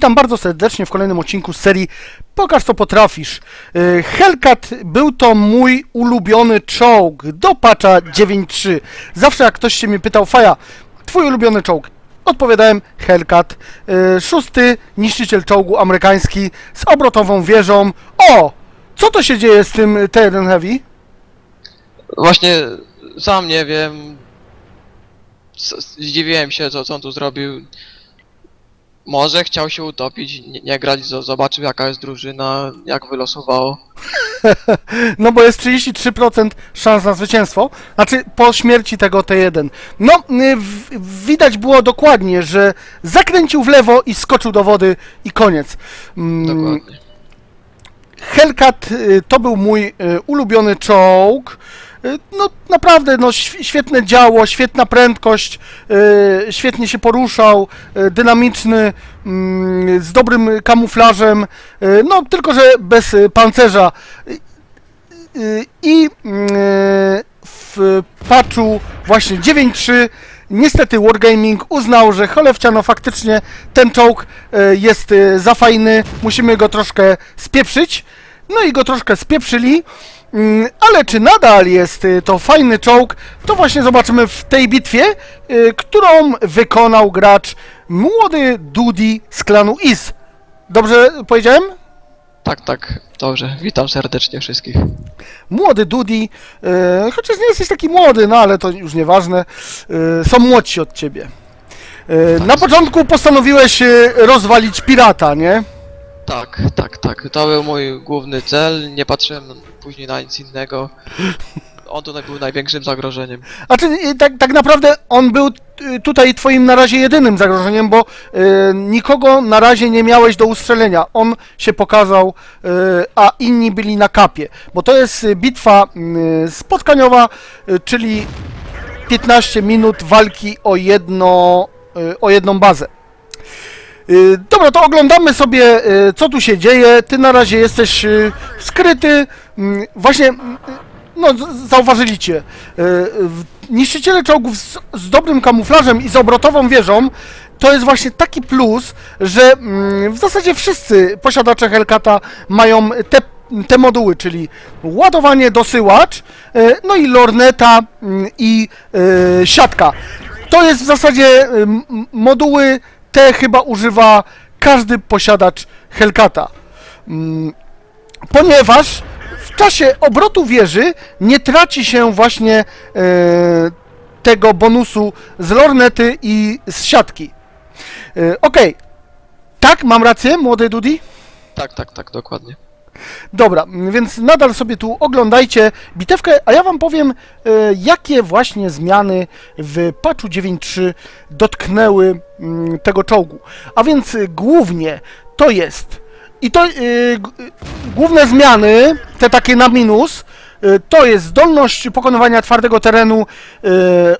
Witam bardzo serdecznie w kolejnym odcinku serii Pokaż co potrafisz. Yy, Hellcat był to mój ulubiony czołg do patcha 9.3. Zawsze jak ktoś się mnie pytał, Faja, twój ulubiony czołg? Odpowiadałem Hellcat. Yy, Szósty niszczyciel czołgu amerykański z obrotową wieżą. O! Co to się dzieje z tym T1 Heavy? Właśnie sam nie wiem. Zdziwiłem się, co, co on tu zrobił. Może chciał się utopić, nie, nie grać, zo- zobaczył jaka jest drużyna, jak wylosowało. No bo jest 33% szans na zwycięstwo, znaczy po śmierci tego T1. No, y, w, widać było dokładnie, że zakręcił w lewo i skoczył do wody i koniec. Mm, Dokładnie. Hellcat y, to był mój y, ulubiony czołg. Y, No naprawdę, no św- świetne działo, świetna prędkość, y, świetnie się poruszał, y, dynamiczny, mm, z dobrym kamuflażem, no tylko że bez pancerza. I w patchu właśnie 9.3 niestety Wargaming uznał, że cholewciano faktycznie ten czołg jest za fajny, musimy go troszkę spieprzyć. No i go troszkę spieprzyli. Mm, Ale czy nadal jest y, to fajny czołg, to właśnie zobaczymy w tej bitwie, y, którą wykonał gracz młody Dudi z klanu Is. Dobrze powiedziałem? Tak, tak, dobrze. Witam serdecznie wszystkich. Młody Dudi, e, chociaż nie jesteś taki młody, no ale to już nieważne, są młodsi od ciebie. Na początku postanowiłeś rozwalić pirata, nie? Tak, tak, tak. To był mój główny cel. Nie patrzyłem później na nic innego. On tutaj był największym zagrożeniem. A czy e, tak, tak naprawdę on był e, tutaj twoim na razie jedynym zagrożeniem, bo e, nikogo na razie nie miałeś do ustrzelenia. On się pokazał, e, a inni byli na kapie, bo to jest e, bitwa m, spotkaniowa, e, czyli 15 minut walki o jedno, e, o jedną bazę. Y, Dobra, to oglądamy sobie, y, co tu się dzieje. Ty na razie jesteś y, skryty. Mm, Właśnie, mm, no, z- zauważyli cię. W- Niszczyciele czołgów z, z dobrym kamuflażem i z obrotową wieżą to jest właśnie taki plus, że mm, w zasadzie wszyscy posiadacze Hellcata mają te, te moduły, czyli ładowanie, dosyłacz, no i lorneta i siatka. To jest w zasadzie moduły te chyba używa każdy posiadacz Hellcata. Mm, Ponieważ w czasie obrotu wieży nie traci się właśnie e, tego bonusu z lornety i z siatki. E, Okej. Tak, mam rację, młody Dudi? Tak, tak, tak, dokładnie. Dobra, więc nadal sobie tu oglądajcie bitewkę, a ja wam powiem, e, jakie właśnie zmiany w patchu 9.3 dotknęły mm, tego czołgu. A więc głównie to jest, i to y, główne zmiany, te takie na minus, y, to jest zdolność pokonywania twardego terenu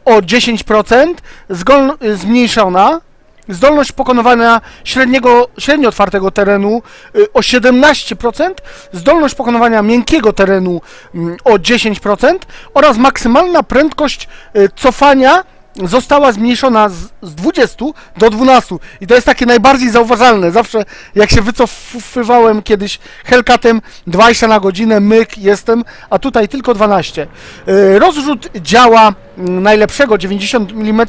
o 10%, zgol, y, zmniejszona, Zdolność pokonywania średniego, średnio otwartego terenu y, o 17%, zdolność pokonywania miękkiego terenu mm, o 10% oraz maksymalna prędkość y, cofania została zmniejszona z, z 20 do 12. I to jest takie najbardziej zauważalne. Zawsze jak się wycofywałem kiedyś Hellcatem 20 na godzinę, myk, jestem, a tutaj tylko 12. Y, Rozrzut działa mm, najlepszego 90 mm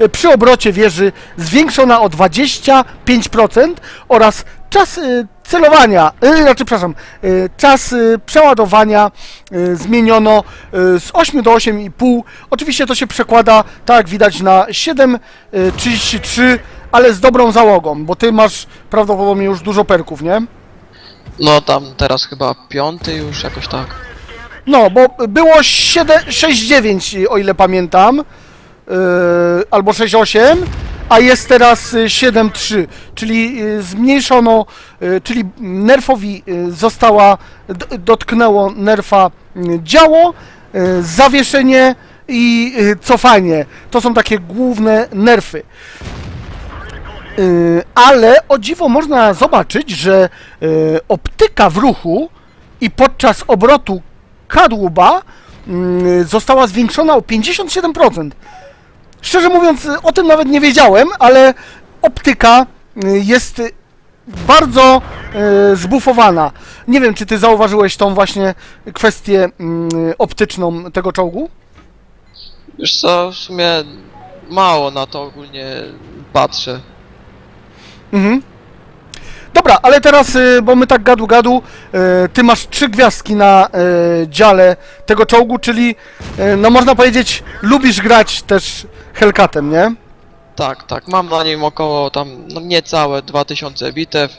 y, przy obrocie wieży zwiększona o 25% oraz czas y, celowania, y, znaczy przepraszam, y, czas y, przeładowania y, zmieniono y, z 8 do 8,5. Oczywiście to się przekłada, tak jak widać, na 7,33, ale z dobrą załogą, bo ty masz prawdopodobnie już dużo perków, nie? No tam teraz chyba piąty już jakoś tak. No, bo było 7 6,9 o ile pamiętam, yy, albo 6,8, a jest teraz y, 7,3, czyli y, zmniejszono, y, czyli nerfowi y, została, dotknęło nerfa y, działo, y, zawieszenie i y, cofanie. To są takie główne nerfy. Y, ale o dziwo można zobaczyć, że y, optyka w ruchu i podczas obrotu kadłuba mm, została zwiększona o 57%. Szczerze mówiąc, y, o tym nawet nie wiedziałem, ale optyka y, jest y, bardzo e, zbufowana. Nie wiem, czy ty zauważyłeś tą właśnie kwestię mm, optyczną tego czołgu? Wiesz co, w sumie mało na to ogólnie patrzę. Mhm. Dobra, ale teraz, y, bo my tak gadu gadu, y, ty masz trzy gwiazdki na y, dziale tego czołgu, czyli, no można powiedzieć, lubisz grać też Hellcatem, nie? Tak, tak, mam na nim około tam no niecałe 2000 bitew.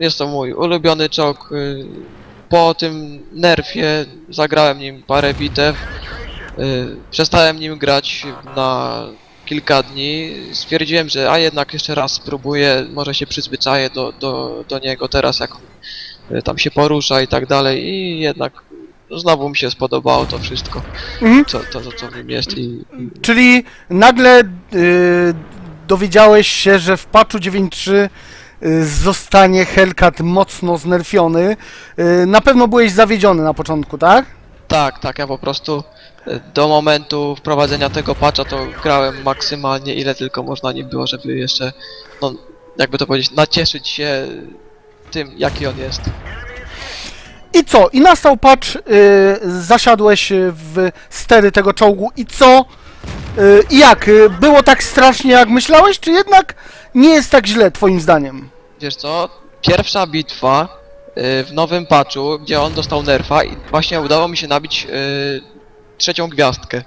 Jest to mój ulubiony czołg. Po tym nerfie zagrałem nim parę bitew. Przestałem nim grać na kilka dni. Stwierdziłem, że a jednak jeszcze raz spróbuję, może się przyzwyczaję do, do, do niego teraz jak y, tam się porusza i tak dalej i jednak znowu mi się spodobało to wszystko, Mhm. co, to, to co w nim jest i, Czyli nagle y, dowiedziałeś się, że w patchu 9.3 y, zostanie Hellcat mocno znerfiony. Y, na pewno byłeś zawiedziony na początku, tak? Tak, tak, ja po prostu do momentu wprowadzenia tego patcha to grałem maksymalnie ile tylko można nim było, żeby jeszcze, no jakby to powiedzieć, nacieszyć się tym, jaki on jest. I co? I nastał patch, y, zasiadłeś w stery tego czołgu i co? Y, I jak? Y, Było tak strasznie jak myślałeś, czy jednak nie jest tak źle twoim zdaniem? Wiesz co, pierwsza bitwa y, w nowym patchu, gdzie on dostał nerfa i właśnie udało mi się nabić y, trzecią gwiazdkę.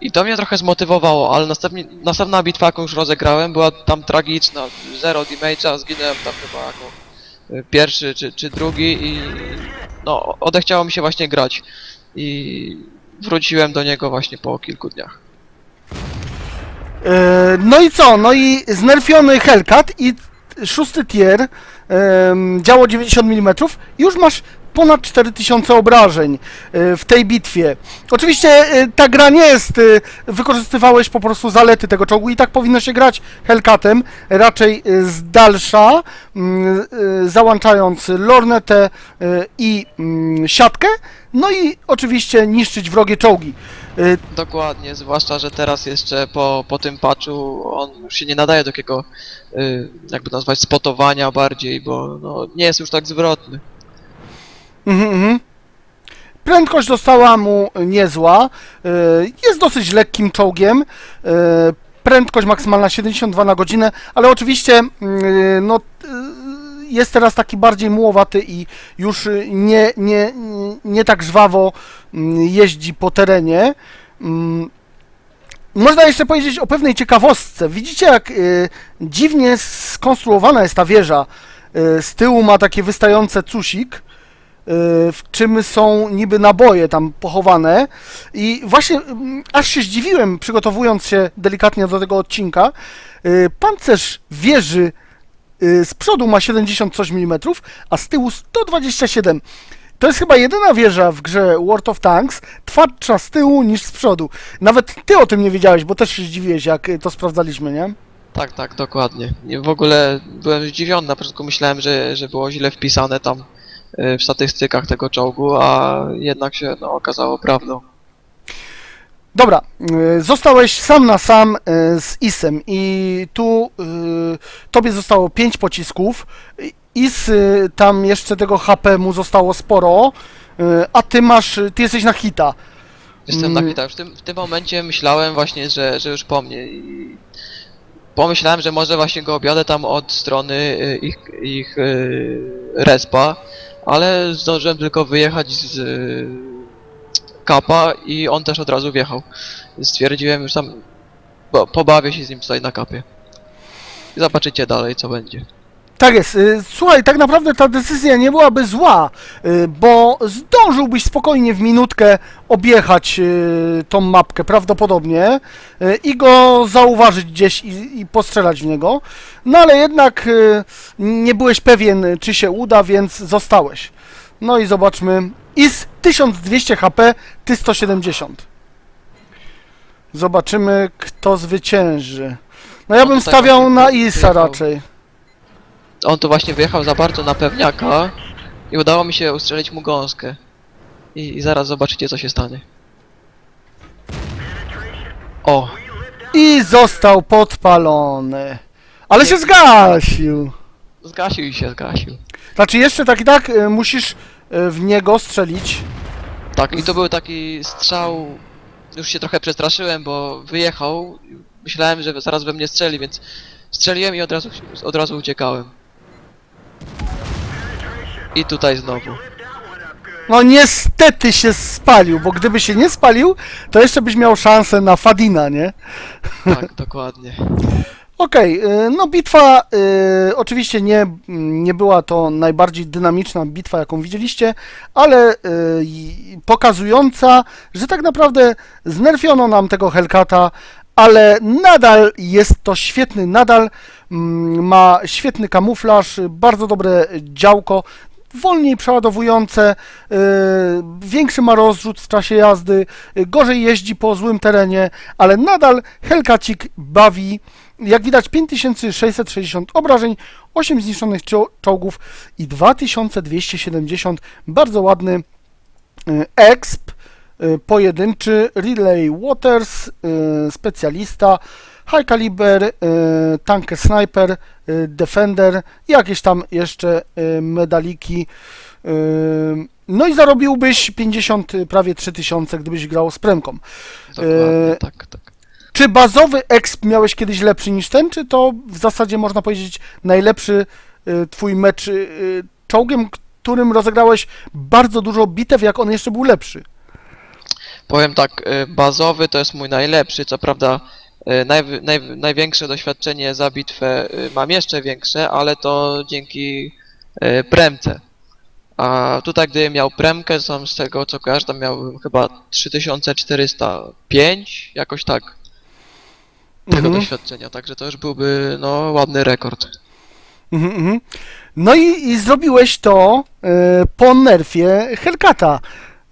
I to mnie trochę zmotywowało, ale następnie, następna bitwa, jaką już rozegrałem, była tam tragiczna. Zero damage'a, zginąłem tam chyba jako y, pierwszy czy, czy drugi i no, odechciało mi się właśnie grać. I wróciłem do niego właśnie po kilku dniach. E, No i co? No i znerfiony Hellcat i szósty tier, działo 90 mm, już masz ponad 4000 obrażeń e, w tej bitwie. Oczywiście e, ta gra nie jest, e, wykorzystywałeś po prostu zalety tego czołgu i tak powinno się grać Hellcatem, raczej z dalsza, mm, załączając lornetę i mm, siatkę, no i oczywiście niszczyć wrogie czołgi. E, Dokładnie, zwłaszcza, że teraz jeszcze po, po tym patchu on już się nie nadaje do takiego, y, jakby nazwać, spotowania bardziej, bo no, nie jest już tak zwrotny. Mhm, mhm. Prędkość została mu niezła. e, Jest dosyć lekkim czołgiem. Prędkość maksymalna 72 na godzinę, ale oczywiście mm, no, jest teraz taki bardziej mułowaty i już e, nie, nie, nie tak żwawo mm, jeździ po terenie. Mm, Można jeszcze powiedzieć o pewnej ciekawostce. Widzicie, jak e, dziwnie skonstruowana jest ta wieża. E, Z tyłu ma takie wystające cusik y, w czym są niby naboje tam pochowane. I właśnie mm, aż się zdziwiłem, przygotowując się delikatnie do tego odcinka. Y, Pancerz wieży y, z przodu ma 70 coś milimetrów, a z tyłu 127. To jest chyba jedyna wieża w grze World of Tanks twardsza z tyłu niż z przodu. Nawet ty o tym nie wiedziałeś, bo też się zdziwiłeś, jak y, to sprawdzaliśmy, nie? Tak, tak, dokładnie. Nie, w ogóle byłem zdziwiony, na początku myślałem, że, że było źle wpisane tam y, w statystykach tego czołgu, a jednak się no, okazało prawdą. Dobra, y, zostałeś sam na sam y, z Isem i tu y, tobie zostało 5 pocisków. Is tam jeszcze tego HP mu zostało sporo, a ty masz, ty jesteś na hita. Jestem Mm. na hita. Już w tym, w tym momencie myślałem właśnie, że, że już po mnie i pomyślałem, że może właśnie go objadę tam od strony ich, ich respa, ale zdążyłem tylko wyjechać z kapa i on też od razu wjechał. Stwierdziłem już tam, bo pobawię się z nim tutaj na kapie. I zobaczycie dalej co będzie. Tak jest. y, Słuchaj, tak naprawdę ta decyzja nie byłaby zła, y, bo zdążyłbyś spokojnie w minutkę objechać y, tą mapkę prawdopodobnie i go zauważyć gdzieś i, i postrzelać w niego. No ale jednak nie byłeś pewien, czy się uda, więc zostałeś. No i zobaczmy. IS 1200 HP, ty 170. Zobaczymy, kto zwycięży. No ja No bym tutaj stawiał właśnie na ISa wyjechał. raczej. On tu właśnie wyjechał za bardzo na pewniaka i udało mi się ustrzelić mu gąskę. I, I zaraz zobaczycie co się stanie. O, I został podpalony. Ale się zgasił. Zgasił się, zgasił. Znaczy jeszcze tak i tak y, musisz y, w niego strzelić. Tak, i to był taki strzał. Już się trochę przestraszyłem, bo wyjechał. Myślałem, że zaraz we mnie strzeli, więc strzeliłem i od razu, od razu uciekałem. I tutaj znowu. No niestety się spalił, bo gdyby się nie spalił, to jeszcze byś miał szansę na Fadina, nie? Tak, dokładnie. Okej, y, no bitwa y, oczywiście nie, nie była to najbardziej dynamiczna bitwa, jaką widzieliście, ale y, pokazująca, że tak naprawdę znerfiono nam tego Hellcata, ale nadal jest to świetny, nadal mm, ma świetny kamuflaż, bardzo dobre działko, wolniej przeładowujące, y, większy ma rozrzut w czasie jazdy, gorzej jeździ po złym terenie, ale nadal Hellcatik bawi. Jak widać 5660 obrażeń, 8 zniszczonych czo- czołgów i 2270 bardzo ładny y, exp y, pojedynczy Relay Waters, y, specjalista, High Caliber, Tanker Sniper, Defender i jakieś tam jeszcze medaliki. No i zarobiłbyś 50, y, prawie 3000, gdybyś grał z premką. Dokładnie, tak, tak. Czy bazowy exp miałeś kiedyś lepszy niż ten, czy to w zasadzie można powiedzieć najlepszy y, twój mecz y, czołgiem, którym rozegrałeś bardzo dużo bitew, jak on jeszcze był lepszy? Powiem tak, y, bazowy to jest mój najlepszy, co prawda y, najwy- naj, największe doświadczenie za bitwę y, mam jeszcze większe, ale to dzięki y, premce. A tutaj gdybym miał premkę, to z tego co kojarzę, tam miałbym chyba 3405, jakoś tak, tego Mhm. doświadczenia, także to już byłby no ładny rekord. Mhm, mhm. No i, i zrobiłeś to y, po nerfie Hellcata,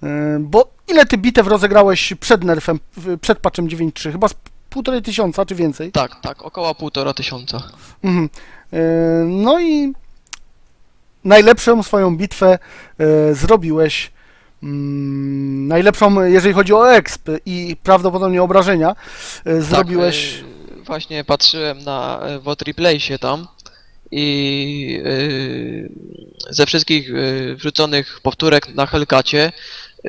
y, bo ile ty bitew rozegrałeś przed nerfem, przed patchem 9.3? Chyba z półtorej tysiąca, czy więcej? Tak, tak, około półtora tysiąca. Mhm. E, No i najlepszą swoją bitwę zrobiłeś. Mm, Najlepszą, jeżeli chodzi o exp i prawdopodobnie obrażenia, e, zrobiłeś. Tak, y, właśnie patrzyłem na y, WOT Replaysie tam i y, ze wszystkich y, wrzuconych powtórek na Hellcacie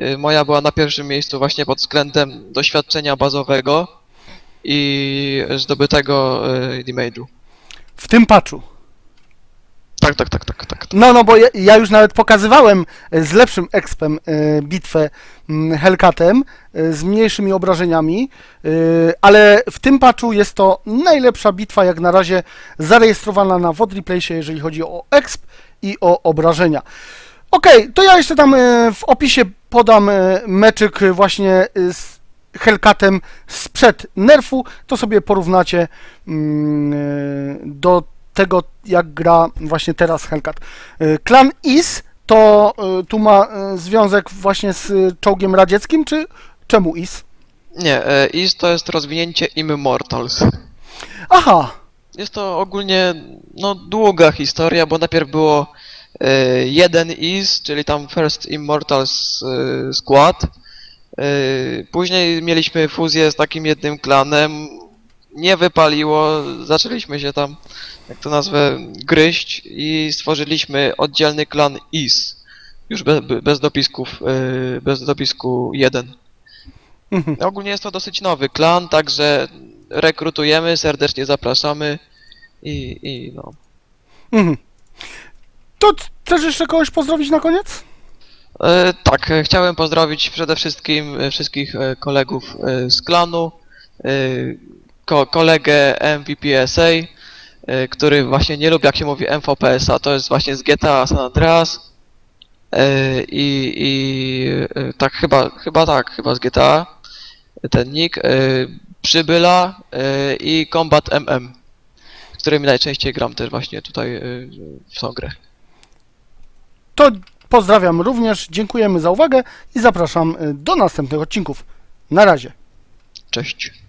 y, moja była na pierwszym miejscu właśnie pod względem doświadczenia bazowego i zdobytego y, damage'u. W tym patchu. Tak, tak, tak, tak, tak. No, no, bo ja, ja już nawet pokazywałem e, z lepszym expem e, bitwę mm, Hellcatem, e, z mniejszymi obrażeniami, e, ale w tym patchu jest to najlepsza bitwa jak na razie zarejestrowana na WOD Replaysie, jeżeli chodzi o exp i o obrażenia. Okej, to ja jeszcze tam e, w opisie podam e, meczyk właśnie z Hellcatem sprzed nerfu, to sobie porównacie e, do tego, jak gra właśnie teraz Hellcat. E, Klan IS to e, tu ma e, związek właśnie z czołgiem radzieckim, czy czemu IS? Nie, y, IS to jest rozwinięcie Immortals. Aha, Jest to ogólnie no, długa historia, bo najpierw było jeden IS, czyli tam First Immortals Squad. Później mieliśmy fuzję z takim jednym klanem. Nie wypaliło, zaczęliśmy się tam, jak to nazwę, gryźć i stworzyliśmy oddzielny klan IS. Już bez, bez dopisków, e, bez dopisku 1. Mhm. Ogólnie jest to dosyć nowy klan, także rekrutujemy, serdecznie zapraszamy i, i no. Mhm. To chcesz jeszcze kogoś pozdrowić na koniec? E, tak, chciałem pozdrowić przede wszystkim e, wszystkich kolegów z klanu, e, ko kolegę MVPSA, e, który właśnie nie lubi jak się mówi MVPSA, to jest właśnie z GTA San Andreas e, i, i e, tak chyba, chyba tak, chyba z GTA ten nick, Przybyla i Combat MM, którymi najczęściej gram też właśnie tutaj w tą grę. To pozdrawiam również, dziękujemy za uwagę i zapraszam y, do następnych odcinków. Na razie. Cześć.